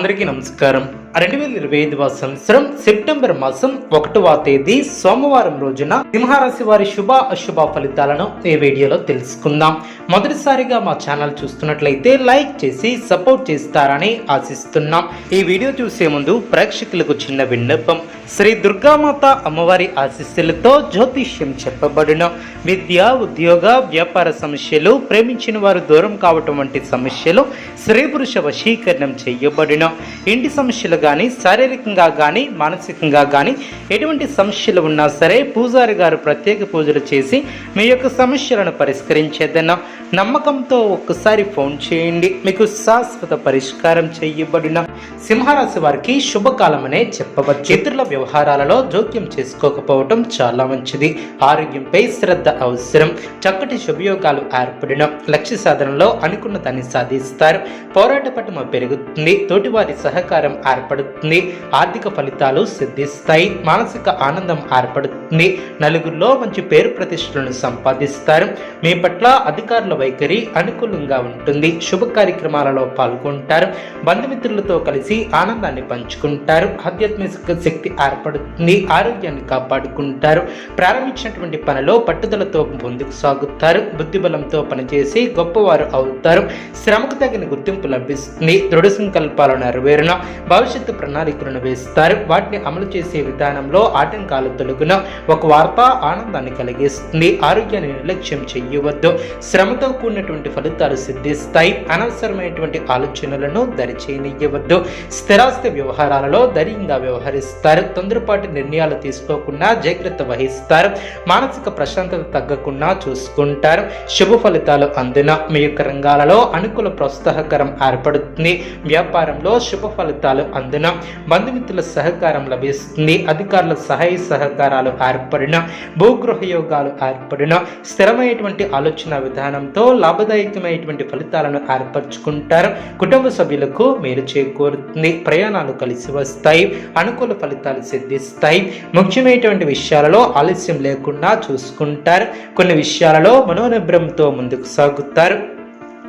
అందరికీ నమస్కారం. రెండు వేల ఇరవై ఐదవ సంవత్సరం సెప్టెంబర్ మాసం ఒకటవ తేదీ సోమవారం రోజున సింహరాశి వారి శుభ అశుభ ఫలితాలను ఈ వీడియోలో తెలుసుకుందాం. మొదటిసారిగా మా ఛానల్ చూస్తున్నట్లయితే లైక్ చేసి సపోర్ట్ చేస్తారని ఆశిస్తున్నాం. ఈ వీడియో చూసే ముందు ప్రేక్షకులకు చిన్న విన్నపం. శ్రీ దుర్గామాత అమ్మవారి ఆశీస్సులతో జ్యోతిష్యం చెప్పబడిన. విద్య ఉద్యోగ వ్యాపార సమస్యలు ప్రేమించిన వారు దూరం కావటం వంటి సమస్యలు స్త్రీ పురుష వశీకరణం చేయబడిన. ఇంటి సమస్యలు కానీ శారీరకంగా కానీ మానసికంగా కానీ ఎటువంటి సమస్యలు ఉన్నా సరే పూజారి గారు ప్రత్యేక పూజలు చేసి మీ యొక్క సమస్యలను పరిష్కరించేదన్న నమ్మకంతో ఒక్కసారి ఫోన్ చేయండి. మీకు శాశ్వత పరిష్కారం చేయబడిన సింహరాశి వారికి శుభకాలమనే చెప్పవచ్చు. ఇతరుల వ్యవహారాలలో జోక్యం చేసుకోకపోవటం చాలా మంచిది. ఆరోగ్యంపై శ్రద్ధ అవసరం. చక్కటి శుభయోగాలు ఏర్పడిన లక్ష్య సాధనలో అనుకున్న దాన్ని సాధిస్తారు. పోరాట పట్టుమ పెరుగుతుంది. తోటివారి సహకారం ఏర్పడుతుంది. ఆర్థిక ఫలితాలు సిద్ధిస్తాయి. మానసిక ఆనందం ఏర్పడుతుంది. నలుగురిలో మంచి పేరు ప్రతిష్టలను సంపాదిస్తారు. మీ పట్ల అధికారుల వైఖరి అనుకూలంగా ఉంటుంది. శుభ కార్యక్రమాలలో పాల్గొంటారు. బంధుమిత్రులతో కలిసి ఆనందాన్ని పంచుకుంటారు. ఆధ్యాత్మిక శక్తి ఏర్పడుతుంది. ఆరోగ్యాన్ని కాపాడుకుంటారు. ప్రారంభించినటువంటి పనిలో పట్టుదలతో ముందుకు సాగుతారు. బుద్ధిబలంతో పనిచేసి గొప్పవారు అవుతారు. శ్రమకు తగిన గుర్తింపు లభిస్తుంది. దృఢ సంకల్పాలు నెరవేరున భవిష్యత్తు ప్రణాళికలను వేస్తారు. వాటిని అమలు చేసే విధానంలో ఆటంకాలు తొలగిన. ఒక వార్త ఆనందాన్ని కలిగిస్తుంది. ఆరోగ్యాన్ని నిర్లక్ష్యం చేయవద్దు. శ్రమతో కూడినటువంటి ఫలితాలు సిద్ధిస్తాయి. అనవసరమైనటువంటి ఆలోచనలను దరిచేయనియవద్దు స్థిరాస్తి వ్యవహారాలలో ధైర్యంగా వ్యవహరిస్తారు. తొందరపాటు నిర్ణయాలు తీసుకోకుండా జాగ్రత్త వహిస్తారు. మానసిక ప్రశాంతత తగ్గకుండా చూసుకుంటారు. శుభ ఫలితాలు అందున. మీ యొక్క రంగాలలో అనుకూల ప్రోత్సాహకరం ఏర్పడుతుంది. వ్యాపారంలో శుభ ఫలితాలు ఉన్నందున బంధుమిత్రుల సహకారం లభిస్తుంది. అధికారుల సహాయ సహకారాలు ఏర్పడిన భూగృహ యోగాలు ఏర్పడిన స్థిరమైనటువంటి ఆలోచన విధానంతో లాభదాయకమైనటువంటి ఫలితాలను ఏర్పరచుకుంటారు. కుటుంబ సభ్యులకు మేలు చేకూరుతుంది. ప్రయాణాలు కలిసి వస్తాయి. అనుకూల ఫలితాలు సిద్ధిస్తాయి. ముఖ్యమైనటువంటి విషయాలలో ఆలస్యం లేకుండా చూసుకుంటారు. కొన్ని విషయాలలో మనోనిబ్రంతో ముందుకు సాగుతారు.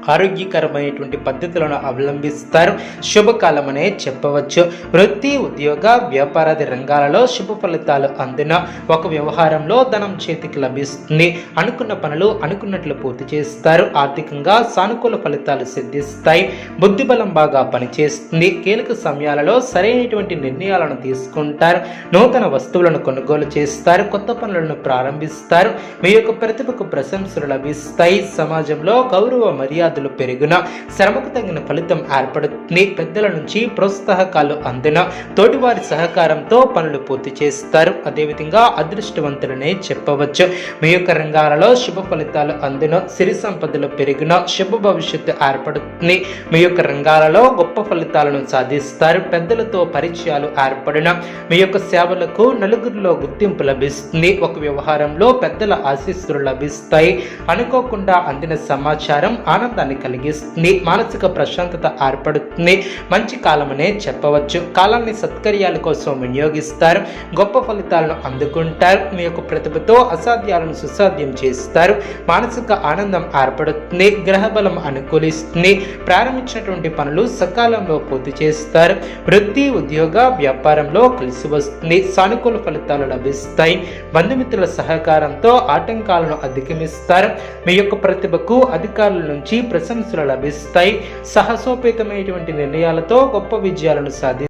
ఆరోగ్యకరమైనటువంటి పద్ధతులను అవలంబిస్తారు. శుభకాలమనే చెప్పవచ్చు. వృత్తి ఉద్యోగ వ్యాపారాది రంగాలలో శుభ ఫలితాలు అందున ఒక వ్యవహారంలో ధనం చేతికి లభిస్తుంది. అనుకున్న పనులు అనుకున్నట్లు పూర్తి చేస్తారు. ఆర్థికంగా సానుకూల ఫలితాలు సిద్ధిస్తాయి. బుద్ధిబలం బాగా పనిచేస్తుంది. కీలక సమయాలలో సరైనటువంటి నిర్ణయాలను తీసుకుంటారు. నూతన వస్తువులను కొనుగోలు చేస్తారు. కొత్త పనులను ప్రారంభిస్తారు. మీ యొక్క ప్రతిభకు ప్రశంసలు లభిస్తాయి. సమాజంలో గౌరవ మర్యాద మర్యాదలు పెరిగిన శ్రమకు తగిన ఫలితం ఏర్పడుతుంది. పెద్దల నుంచి ప్రోత్సాహకాలు అందిన తోటివారి సహకారంతో పనులు పూర్తి చేస్తారు. అదేవిధంగా అదృష్టవంతులనే చెప్పవచ్చు. మీ యొక్క రంగాలలో శుభ ఫలితాలు అందిన సిరి సంపదలు పెరిగిన శుభ భవిష్యత్తు ఏర్పడుతుంది. మీ యొక్క రంగాలలో గొప్ప ఫలితాలను సాధిస్తారు. పెద్దలతో పరిచయాలు ఏర్పడిన మీ యొక్క సేవలకు నలుగురిలో గుర్తింపు లభిస్తుంది. ఒక వ్యవహారంలో పెద్దల ఆశీస్సులు లభిస్తాయి. అనుకోకుండా అందిన సమాచారం ఆనంద ఆనందాన్ని కలిగిస్తుంది మానసిక ప్రశాంతత ఏర్పడుతుంది. మంచి కాలమనే చెప్పవచ్చు. కాలాన్ని సత్కర్యాల కోసం వినియోగిస్తారు. గొప్ప ఫలితాలను అందుకుంటారు. మీ యొక్క ప్రతిభతో అసాధ్యాలను సుసాధ్యం చేస్తారు. మానసిక ఆనందం ఏర్పడుతుంది. గ్రహబలం అనుకూలిస్తుంది. ప్రారంభించినటువంటి పనులు సకాలంలో పూర్తి చేస్తారు. వృత్తి ఉద్యోగ వ్యాపారంలో కలిసి వస్తుంది. సానుకూల ఫలితాలు లభిస్తాయి. బంధుమిత్రుల సహకారంతో ఆటంకాలను అధిగమిస్తారు. మీ యొక్క ప్రతిభకు అధికారుల నుంచి ప్రశంసలు లభిస్తాయి. సాహసోపేతమైనటువంటి నిర్ణయాలతో గొప్ప విజయాలను సాధి